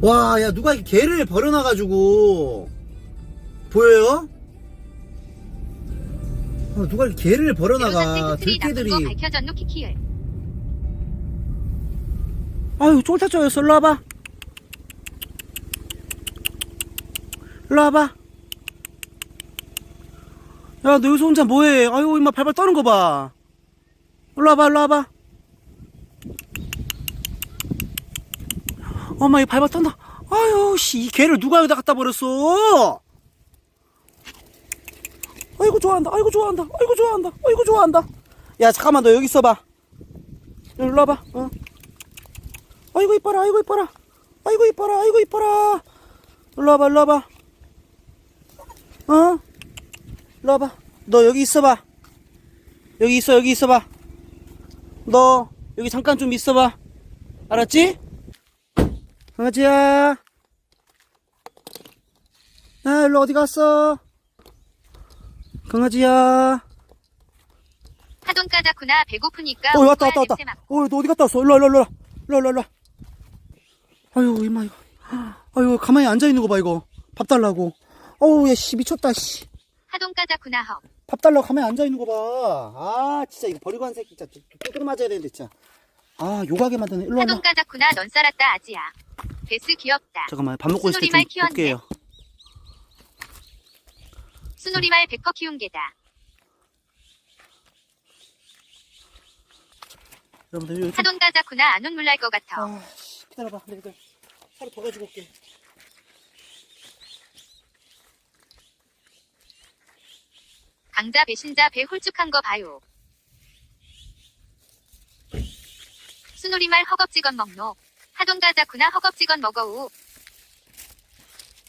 와, 야, 누가 이렇게 개를 버려놔가지고. 보여요? 어, 누가 이렇게 개를. 밝혀졌노 키키을. 아유, 쫄타쪼였어. 일로 와봐. 일로 와봐. 야, 너 여기서 혼자 뭐해? 아유, 임마 발발 떠는 거 봐. 일로 와봐, 일로 와봐. 엄마, 이 발발 떤다. 아유, 씨, 이 개를 누가 여기다 갖다 버렸어? 아이고, 좋아한다. 아이고, 좋아한다. 아이고, 좋아한다. 아이고, 좋아한다. 야, 잠깐만, 너 여기 있어봐. 일로 와봐. 어. 아이고 이뻐라 아이고 이뻐라 아이고 이뻐라 아이고 이뻐라 일로 와봐 일로 와봐 어? 일로 와봐 너 여기 있어봐 여기 있어 여기 있어봐 너 여기 잠깐 좀 있어봐 알았지? 강아지야 아 일로 어디 갔어 강아지야 하돈 까자꾸나 배고프니까 어 왔다 왔다 왔다. 어너 어디 갔다 왔어 일로 와 일로 와 일로 와 일로 와 일로 와 아유 이마 이거 아유 가만히 앉아있는 거 봐 이거 밥 달라고 어우 야씨 미쳤다 씨밥 하돈 까자꾸나 헉. 달라고 가만히 앉아있는 거봐아 진짜 이거 버리고 한 새끼 진짜 뚜뚜 맞아야 되는데 진짜 아 요가게 만드네 일로 하돈 와봐 까자꾸나 넌 살았다 아지야. 베스 귀엽다. 잠깐만 밥 먹고 있을 수놀이말 때좀 키웠네. 볼게요 수놀이말 백커 키운 게다. 여러분들 여기 좀 하돈 까자꾸나 안 온 물날 것 같아. 아, 씨, 기다려봐. 내가 하루 더 가지고 올게. 강자 배신자 배 홀쭉한 거 봐요. 수놀이말 허겁지겁 먹노. 하돈 가자꾸나 허겁지겁 먹어우.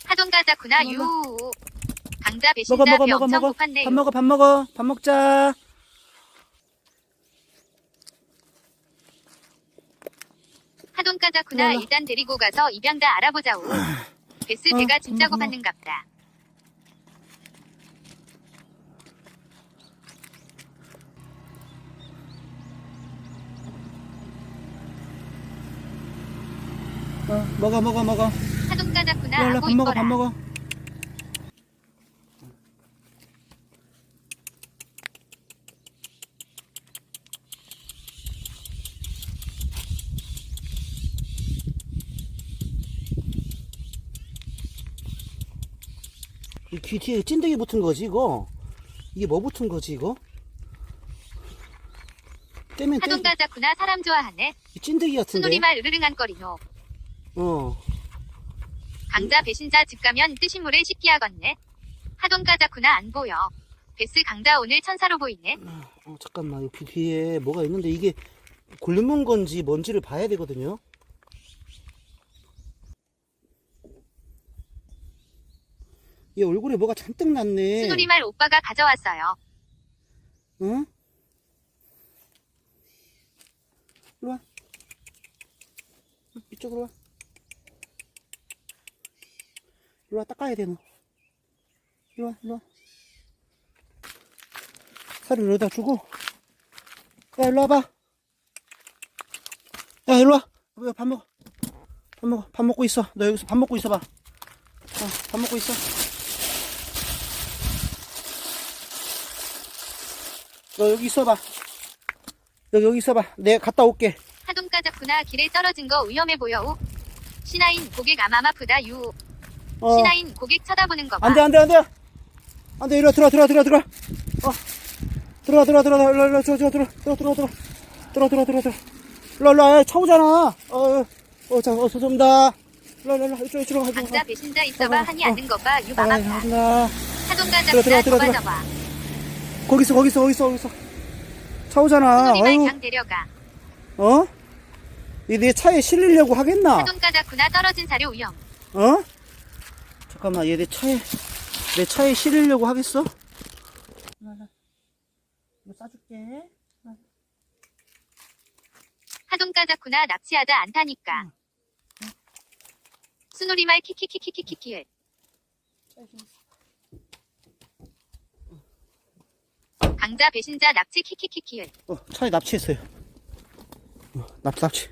하돈 가자꾸나 먹어, 유. 강자 배신자 먹어, 먹어, 배 먹어, 엄청 먹어. 고팠네요. 밥 먹어, 밥 먹어. 밥 먹자. 하돈 가자꾸나 먹어. 일단 데리고 가서 입양다 알아보자우. 어, 배가 진짜 고팠는갑다. 어, 먹어, 먹어, 먹어. 하돈 가자꾸나 일로, 일로, 하고 밥 먹어, 밥. 먹어. 이귀 뒤에 찐득이 붙은 거지, 이거? 이게 뭐 붙은 거지, 이거? 떼면 떼. 하돈 가자꾸나 사람 좋아하네. 이 찐득이 같은데? 수놀이말 으르릉한 거리노. 어. 강자 배신자 집 가면 뜨신 물에 씻기하겠네. 하돈 가자꾸나 안 보여. 베스 강자 오늘 천사로 보이네. 어, 잠깐만, 여기 뒤에 뭐가 있는데 이게 굶은 건지 뭔지를 봐야 되거든요. 얘 얼굴에 뭐가 잔뜩 났네. 수놀이말 오빠가 가져왔어요. 응? 이리 와. 이쪽으로 와. 이리 와, 닦아야 돼, 너. 이리 와, 이리 와. 살을 여기다 주고. 야, 일로 와봐. 야, 일로 와. 왜밥 먹어. 밥 먹어. 밥 먹고 있어. 너 여기서 밥 먹고 있어봐. 어, 밥 먹고 있어. 너 여기 있어봐. 여기, 여기 있어봐. 내가 갔다 올게. 하돈 가자꾸나 길에 떨어진 거 위험해 보여우. 신하인 고객 아마 아프다 유. 어. 신하인 고객 쳐다보는 거 봐. 안 돼, 안 돼, 안 돼. 안 돼, 이리 와, 들어와, 들어와, 들어와, 들어와. 어. 들어와, 들어와, 들어와, 들어와, 들어와, 들어와, 들어와, 들어와, 들어와, 들어와. 들어와, 들어와, 들어와, 들어와. 일로, 일로, 와, 차 오잖아. 어, 어, 어, 자, 어, 죄송합니다. 일로, 일로, 일로, 이쪽, 이쪽으로 가자. 강자 배신자 있어봐 어, 하니 어. 않는 거 봐. 유 아, 마마파. 감사합니다. 하돈 들어, 가자꾸나 들어, 들어, 들어. 잡아잡아. 거기 있어, 거기 있어, 거기 있어, 거기 있어. 차 오잖아. 수놀이말 아유, 강 데려가. 어? 이내 차에 실리려고 하겠나? 하돈 가자꾸나 떨어진 사료 위험. 어? 잠깐만, 얘 내 차에, 내 차에 실으려고 하겠어? 이거 싸줄게. 하돈 가자꾸나 납치하다 않다니까. 수놀이말 키키키키키키키. 강자 배신자 납치 키키키키. 어, 차에 납치했어요. 어, 납, 납치.